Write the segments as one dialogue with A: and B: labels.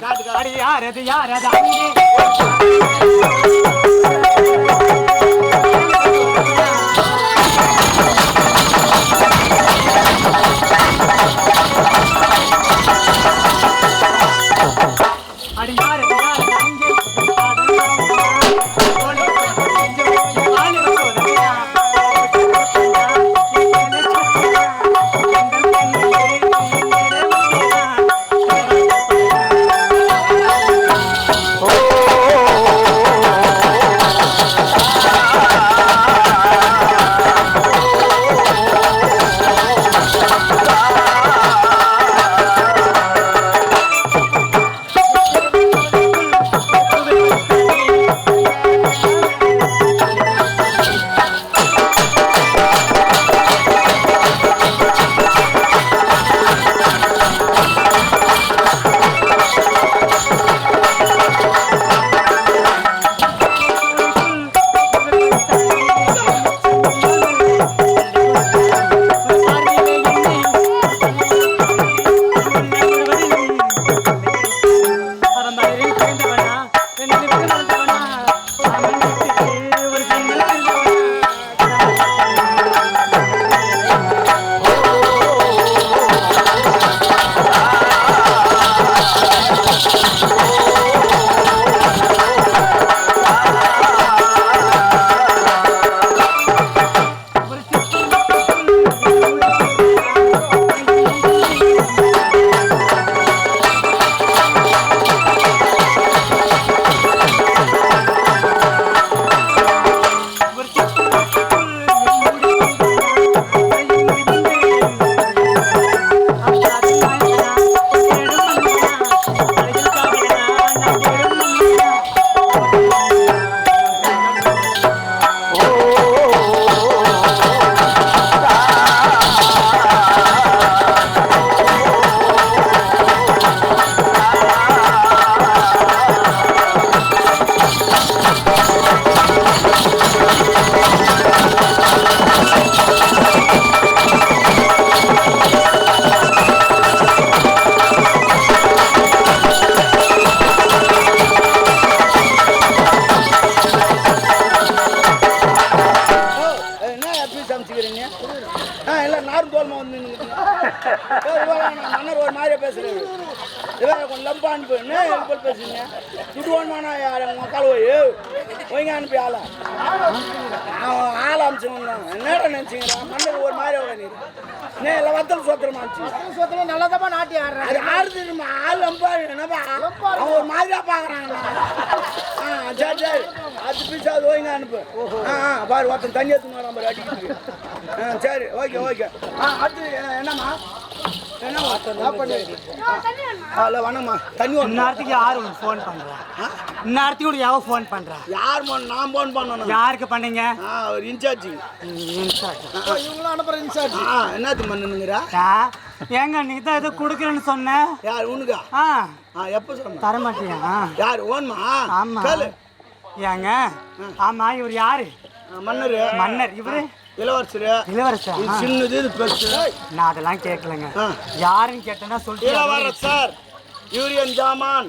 A: காட்டு காட்டு
B: அடி யார் அது யார் அது அங்கே?
A: மன்னர் ஒரு மாதிரியா பேசுறாரு. இவன் கொஞ்சம் லம்பா அனுப்பு. என்ன எழுப்பல் பேசுறீங்க? துட்டு வேணுமாண்ணா யார்? உங்கள் கால் போய் ஒய்ங்க அனுப்பி ஆளா. அவன் ஆள் அமிச்சுங்க என்னடா நினச்சிங்களா மன்னர் ஒரு மாதிரி உட்காந்து என்ன இல்லை வத்தல் சோத்திரமா அமிச்சு
C: சோத்துல நல்லதமா நாட்டி ஆடுறேன்
A: அது ஆடுதுமா ஆள் லம்பா என்னப்பா? அவன் ஒரு மாதிரியா பார்க்குறாங்க ஆ சரி சரி. அது பீஸ் அது ஓய்ங்க அனுப்பு. ஆ ஆ பாரு ஒருத்தன் தண்ணி எடுத்துன்னு வரான் பாரு அடிக்கிறதுக்கு ஆ சரி ஓகே ஓகே. ஆ அடுத்து என்ன- என்னம்மா? ஹலோ வணக்கம்மா. தண்ணி
B: இந்நேரத்துக்கு யார் உனக்கு ஃபோன் பண்றா? இந்நேரத்துக்கு உனக்கு ஃபோன் பண்றா?
A: யார் நான் ஃபோன் பண்ணணும்.
B: யாருக்கு பண்ணீங்க?
A: ஒரு இன்சார்ஜ்?
C: இவங்களும் அனுப்புற இன்சார்ஜ்.
A: ஆ என்னத்து பண்ணுங்கிறா
B: ஏங்க நீ தான் ஏதோ கொடுக்குறேன்னு சொன்ன.
A: யார் உனக்கா
B: ஆ.
A: ஆ எப்போ சொன்ன?
B: தர மாட்டியா?
A: யார் ஓன்மா?
B: ஆமா.
A: கேளு.
B: ஏங்க? ஆமா இவர் யாரு?
A: மன்னர்.
B: மன்னர் இவரு?
A: இளவரசர்.
B: இளவரசர்.
A: சின்னது இது பெருசு.
B: நான் அதெல்லாம் கேட்கலங்க. யாருன்னு கேட்டேன்னா சொல்லிட்டு
A: இளவரசர். யூரியன் ஜாமான்.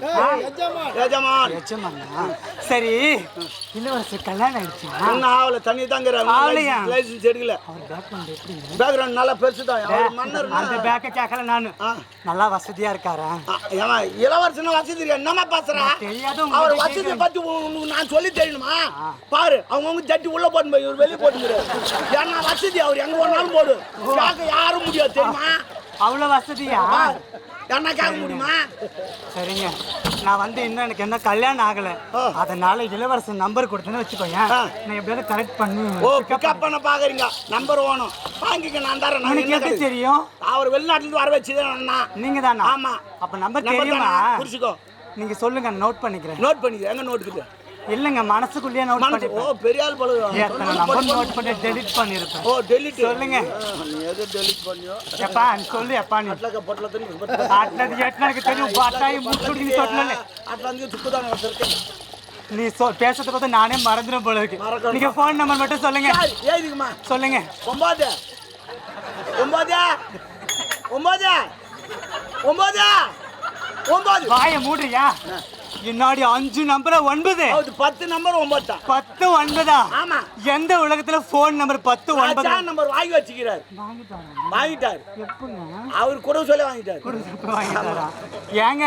A: எஜமான்.
B: சரி இளவரசர் கல்யாணம் ஆயிடுச்சு
A: என்ன ஆவல தண்ணி தாங்கிற
B: ஆவலையா?
A: லைசன்ஸ் எடுக்கல.
B: அவர் பேக்ரவுண்ட்
A: நல்லா பெருசு தான் மன்னர்
B: அந்த பேக்கை கேட்கல நானு.
A: ஆ.
B: நல்லா வசதியா இருக்காரா?
A: ஏமா இளவரசன் வசதி என்னமா பேசுற?
B: தெரியாது
A: அவர் வசதி. பத்தி நான் சொல்லி தெரியணுமா பாரு அவங்கவுங்க ஜட்டி உள்ள போட்டு போய் இவர் வெளியே போட்டுங்கிறாரு ஏன்னா வசதி? அவர் எங்க வேணாலும் போடு. கேட்க யாரும் முடியாது தெரியுமா?
B: அவ்வளவு வசதியா?
A: என்ன கேட்க முடியுமா?
B: சரிங்க. நான் வந்து இன்னும் எனக்கு என்ன கல்யாணம் ஆகல. அதனால இளவரசன் நம்பர் கொடுத்தேன்னு வச்சுக்கோங்க. நான் எப்படியாவது கரெக்ட் பண்ணி.
A: ஓ பிக்கப் பண்ண. பாக்குறீங்க. நம்பர் வேணும். வாங்கிக்க நான் தரேன். என்ன
B: எப்படி. தெரியும்?
A: அவர் வெளிநாட்டுல இருந்து வர வச்சுதான்
B: நீங்க தானா?
A: ஆமா.
B: அப்ப நம்பர் தெரியுமா?
A: குறிச்சுக்கோ
B: நீங்க சொல்லுங்க நோட் பண்ணிக்கிறேன்.
A: நோட் பண்ணிக்க எங்க நோட்டுக்குது
B: இல்லங்க மனசுக்குள்ளே நோட்
A: பண்ணி ஓ பெரிய ஆள் பழகு
B: எத்தனை நம்பர் நோட் பண்ணி டெலிட் பண்ணிருப்பேன்.
A: ஓ டெலிட்
B: சொல்லுங்க.
A: நீ எது டெலீட் பண்ணியோ?
B: எப்பா சொல்லு எப்பா நீ.
A: அட்லக்க பொட்டல
B: தெரியும் அட்லது எட்னக்கு தெரியும். பாட்டாய் முட்டுடி
A: நீ சொட்டல அட்லந்து துக்குதான் வச்சிருக்கேன்
B: நீ சொ பேசுறத பார்த்து நானே மறந்துடும் போல இருக்கு. நீங்க ஃபோன் நம்பர் மட்டும் சொல்லுங்க.
A: ஏதுக்குமா
B: சொல்லுங்க.
A: ஒன்பது ஒன்பது ஒன்பது ஒன்பது ஒன்பது
B: வாயை மூடுறியா? இன்னாடி அஞ்சு நம்பர் ஒன்பது.
A: அது பத்து நம்பர் ஒன்பது
B: பத்து ஒன்பதா?
A: ஆமா.
B: எந்த உலகத்துல போன் நம்பர் பத்து ஒன்பது?
A: நம்பர் வாங்கி வச்சுக்கிறார். வாங்கிட்டார்? அவர் கூட சொல்ல வாங்கிட்டார்.
B: ஏங்க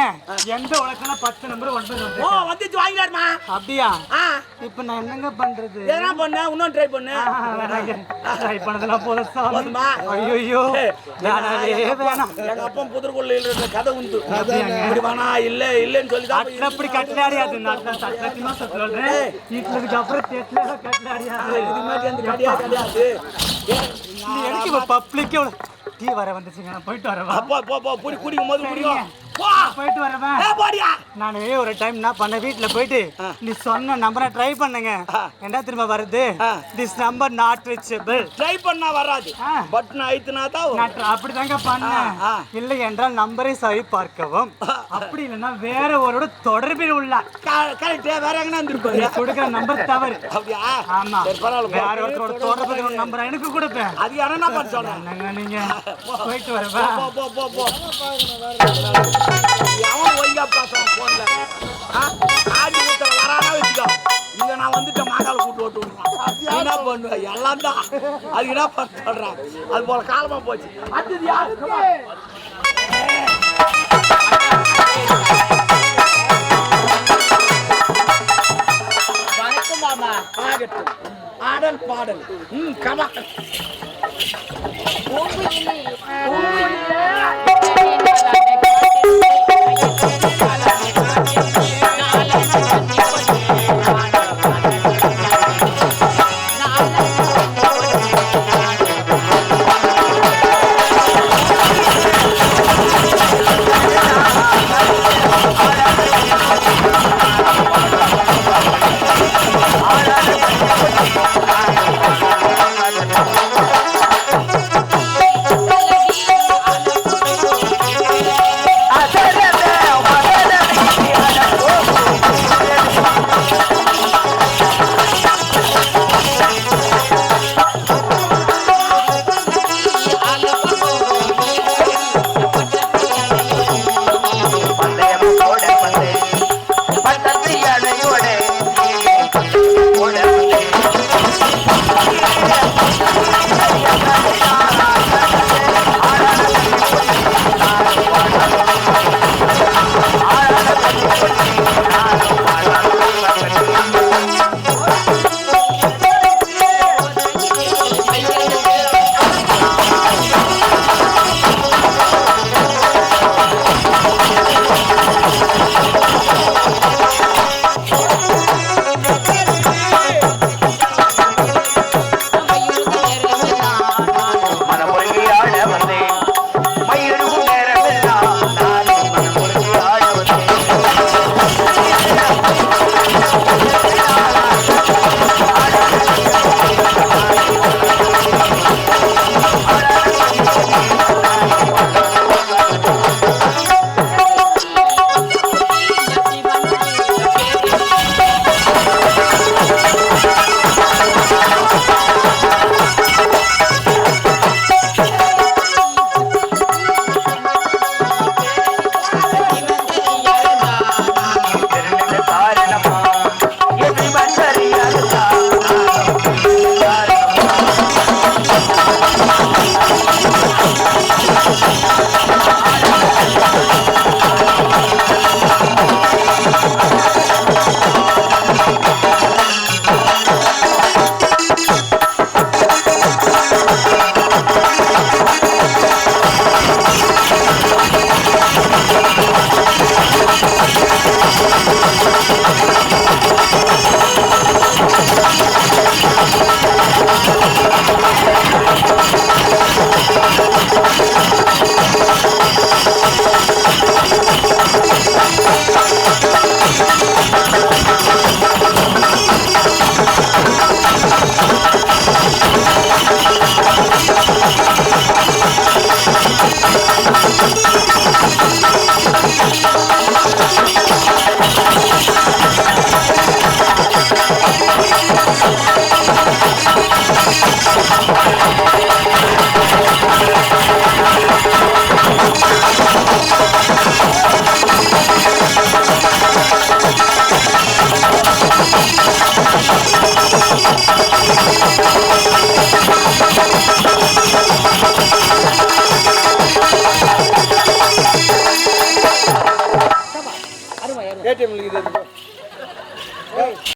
B: எந்த உலகத்துல பத்து நம்பர் ஒன்பது
A: ஓ வந்துச்சு வாங்கிட்டாருமா?
B: அப்படியா? இப்ப நான் என்னங்க பண்றது?
A: என்ன பண்ண இன்னும் ட்ரை பண்ணு.
B: ட்ரை பண்ணதெல்லாம் போதும்
A: போதுமா?
B: ஐயோ வேணாம்
A: எங்க அப்பா கதை உண்டு. இல்ல இல்லன்னு சொல்லி தான்
B: அப்படி கட்டலாடியாது நான் சத்தியமா சொல்றேன். வீட்டுலதுக்கு அப்புறம் தெட்ல கட்டலாடியாது
A: இது மாதிரி அந்த கிடையாது கிடையாது
B: எனக்கு பப்ளிக்கே டீ வர வந்துச்சுங்க நான் போயிட்டு வரவா?
A: அப்பா போ போ புடி குடிக்கும் போது குடிக்கும். போ
B: போயிட்டு
A: போடியா.
B: நான் ஒரு டைம் என்ன பண்ண வீட்ல போயிட்டு நீ சொன்ன நம்பரை ட்ரை பண்ணுங்க. என்ன திரும்ப வருது? This number not reachable
A: try பண்ணா வராது. பட்டன் அழுத்தினா தான்
B: நான் try- அப்படிதாங்க பண்ணேன். இல்லை என்றால் நம்பரை சரி பார்க்கவும். அப்படி இல்லைன்னா வேற ஒருவரோட தொடர்பில் உள்ள
A: கரெக்ட் வேற எங்கன்னா இருந்திருப்பாரு
B: கொடுக்குற நம்பர் தவறு.
A: அப்படியா?
B: ஆமா. வேற. ஒருத்தரோட தொடர்பு நம்பர் எனக்கு கொடுப்பேன்.
A: அது என்ன பண்ண சொல்றேன்.
B: நீங்க? போயிட்டு வரவா?
A: போ போ போ போ. எவன் ஒழுங்கா பேசுறான் போன்ல ஆடி ஊத்தல வரானா வச்சுக்கோ. இங்க நான் வந்துட்டு மாங்கால கூட்டு ஓட்டு விடுறான் என்ன பண்ணுவேன் எல்லாம் தான். அது என்ன பண்ண சொல்றேன் அது போல காலமா போச்சு. அடுத்தது யாரு? ஆடல் பாடல். ம் கமா